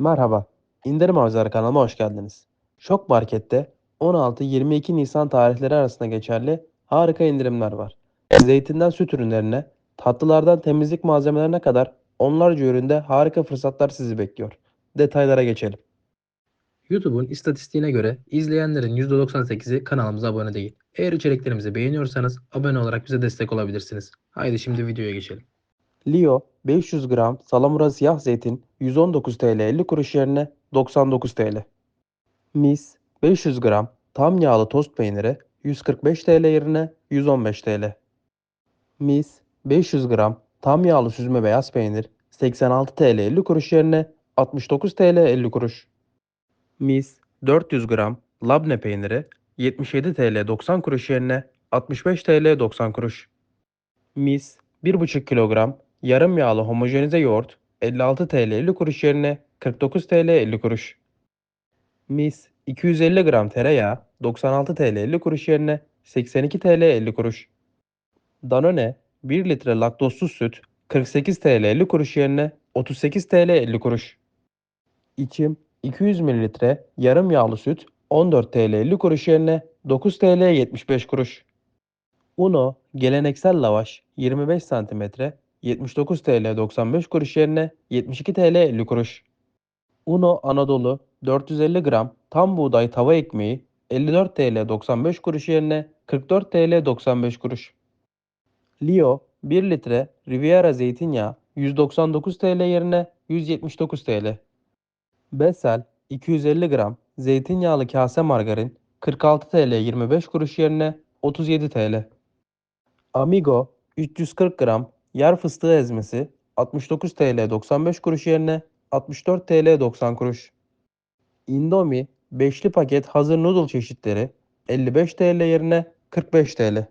Merhaba, İndirim Avcıları kanalıma hoş geldiniz. Şok Market'te 16-22 Nisan tarihleri arasında geçerli harika indirimler var. Zeytinden süt ürünlerine, tatlılardan temizlik malzemelerine kadar onlarca üründe harika fırsatlar sizi bekliyor. Detaylara geçelim. YouTube'un istatistiğine göre izleyenlerin %98'i kanalımıza abone değil. Eğer içeriklerimizi beğeniyorsanız abone olarak bize destek olabilirsiniz. Haydi şimdi videoya geçelim. Leo 500 gram salamura siyah zeytin 119 TL 50 kuruş yerine 99 TL. Mis 500 gram tam yağlı tost peyniri 145 TL yerine 115 TL. Mis 500 gram tam yağlı süzme beyaz peynir 86 TL 50 kuruş yerine 69 TL 50 kuruş. Mis 400 gram labne peyniri 77 TL 90 kuruş yerine 65 TL 90 kuruş. Mis 1,5 kilogram yarım yağlı homojenize yoğurt 56 TL 50 kuruş yerine 49 TL 50 kuruş. Mis 250 gram tereyağı 96 TL 50 kuruş yerine 82 TL 50 kuruş. Danone 1 litre laktozsuz süt 48 TL 50 kuruş yerine 38 TL 50 kuruş. İçim 200 mililitre yarım yağlı süt 14 TL 50 kuruş yerine 9 TL 75 kuruş. Uno geleneksel lavaş 25 cm 79 TL 95 kuruş yerine 72 TL 50 kuruş. Uno Anadolu 450 gram tam buğday tava ekmeği 54 TL 95 kuruş yerine 44 TL 95 kuruş. Leo 1 litre Riviera zeytinyağı 199 TL yerine 179 TL. Besel 250 gram zeytinyağlı kase margarin 46 TL 25 kuruş yerine 37 TL. Amigo 340 gram yer fıstığı ezmesi 69 TL 95 kuruş yerine 64 TL 90 kuruş. Indomie beşli paket hazır noodle çeşitleri 55 TL yerine 45 TL.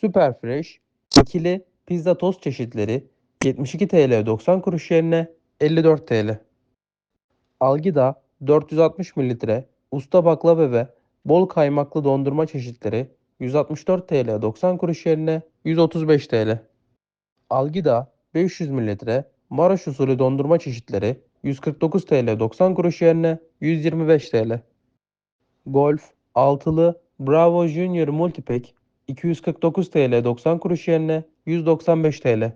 Super Fresh ikili pizza tost çeşitleri 72 TL 90 kuruş yerine 54 TL. Algida 460 mililitre usta baklava ve bol kaymaklı dondurma çeşitleri 164 TL 90 kuruş yerine 135 TL. Algida 500 mililitre Maraş usulü dondurma çeşitleri 149 TL 90 kuruş yerine 125 TL. Golf altılı Bravo Junior Multipack 249 TL 90 kuruş yerine 195 TL.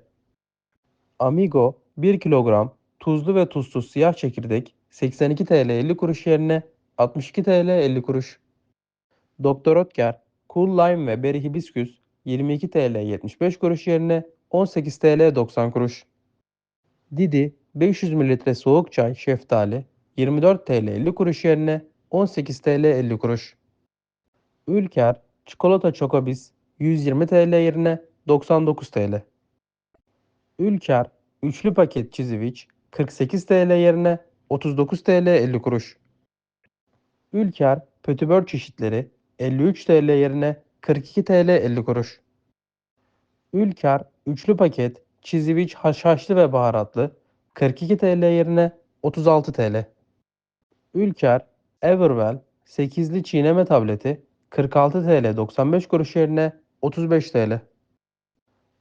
Amigo 1 kilogram tuzlu ve tuzsuz siyah çekirdek 82 TL 50 kuruş yerine 62 TL 50 kuruş. Doktor Oetker Cool Lime ve Berry Hibiscus 22 TL 75 kuruş yerine 18 TL 90 kuruş. Didi 500 mililitre soğuk çay şeftali 24 TL 50 kuruş yerine 18 TL 50 kuruş. Ülker çikolata çokobis 120 TL yerine 99 TL. Ülker üçlü paket çiziviç 48 TL yerine 39 TL 50 kuruş. Ülker pötibör çeşitleri 53 TL yerine 42 TL 50 kuruş. Ülker üçlü paket çiziviç haşhaşlı ve baharatlı 42 TL yerine 36 TL. Ülker Everwell 8'li çiğneme tableti 46 TL 95 kuruş yerine 35 TL.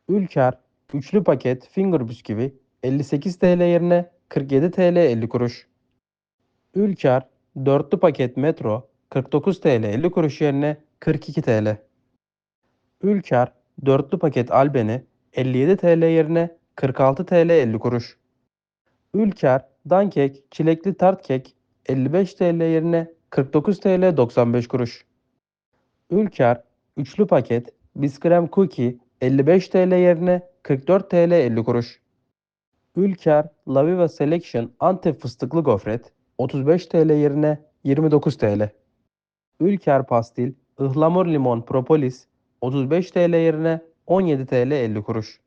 Ülker üçlü paket finger bisküvi 58 TL yerine 47 TL 50 kuruş. Ülker dörtlü paket metro 49 TL 50 kuruş yerine 42 TL. Ülker dörtlü paket albeni 57 TL yerine 46 TL 50 kuruş. Ülker dankek çilekli tart kek 55 TL yerine 49 TL 95 kuruş. Ülker üçlü paket biskrem cookie 55 TL yerine 44 TL 50 kuruş. Ülker Laviva Selection Antep fıstıklı gofret 35 TL yerine 29 TL. Ülker pastil ıhlamur limon propolis 35 TL yerine 17 TL 50 kuruş.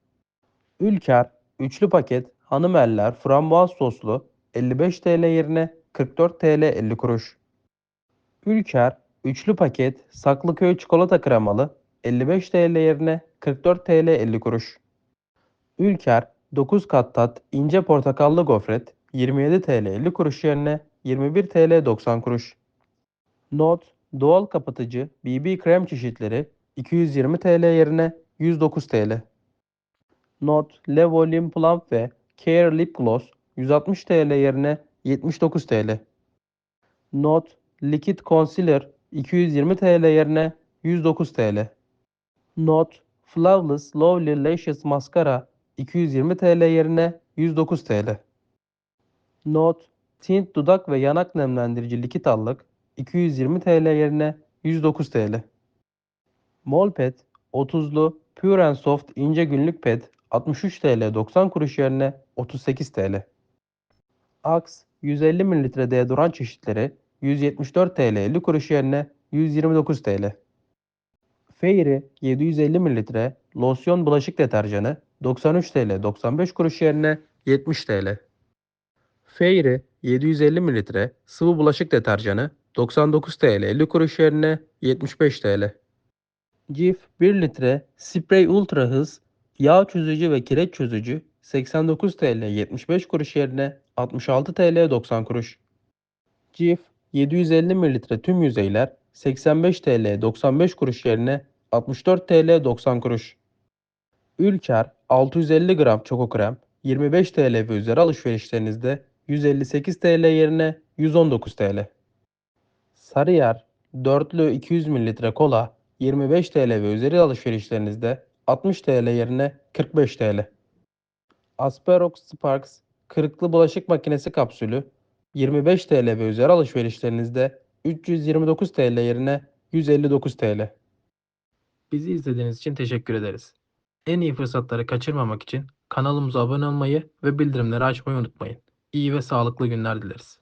Ülker üçlü paket hanım eller frambuaz soslu 55 TL yerine 44 TL 50 kuruş. Ülker üçlü paket Saklıköy çikolata kremalı 55 TL yerine 44 TL 50 kuruş. Ülker 9 kat tat ince portakallı gofret 27 TL 50 kuruş yerine 21 TL 90 kuruş. Not doğal kapatıcı BB krem çeşitleri 220 TL yerine 109 TL. Not Le Volume Plump ve Care Lip Gloss 160 TL yerine 79 TL. Not Liquid Concealer 220 TL yerine 109 TL. Not Flawless Lovely Lashes Mascara 220 TL yerine 109 TL. Not Tint dudak ve yanak nemlendirici likit allık 220 TL yerine 109 TL. Molpet 30'lu Pure and Soft ince günlük pet 63 TL 90 kuruş yerine 38 TL. Axe 150 ml deodorant çeşitleri 174 TL 50 kuruş yerine 129 TL. Fairy 750 ml losyon bulaşık deterjanı 93 TL 95 kuruş yerine 70 TL. Fairy 750 ml sıvı bulaşık deterjanı 99 TL 50 kuruş yerine 75 TL. Cif 1 litre sprey ultra hız yağ çözücü ve kireç çözücü 89 TL 75 kuruş yerine 66 TL 90 kuruş. Cif 750 ml tüm yüzeyler 85 TL 95 kuruş yerine 64 TL 90 kuruş. Ülker 650 gram çoko krem 25 TL ve üzeri alışverişlerinizde 158 TL yerine 119 TL. Sarıyer dörtlü 200 ml kola 25 TL ve üzeri alışverişlerinizde 60 TL yerine 45 TL. Asperox Sparks kırıklı bulaşık makinesi kapsülü 25 TL ve üzeri alışverişlerinizde 329 TL yerine 159 TL. Bizi izlediğiniz için teşekkür ederiz. En iyi fırsatları kaçırmamak için kanalımıza abone olmayı ve bildirimleri açmayı unutmayın. İyi ve sağlıklı günler dileriz.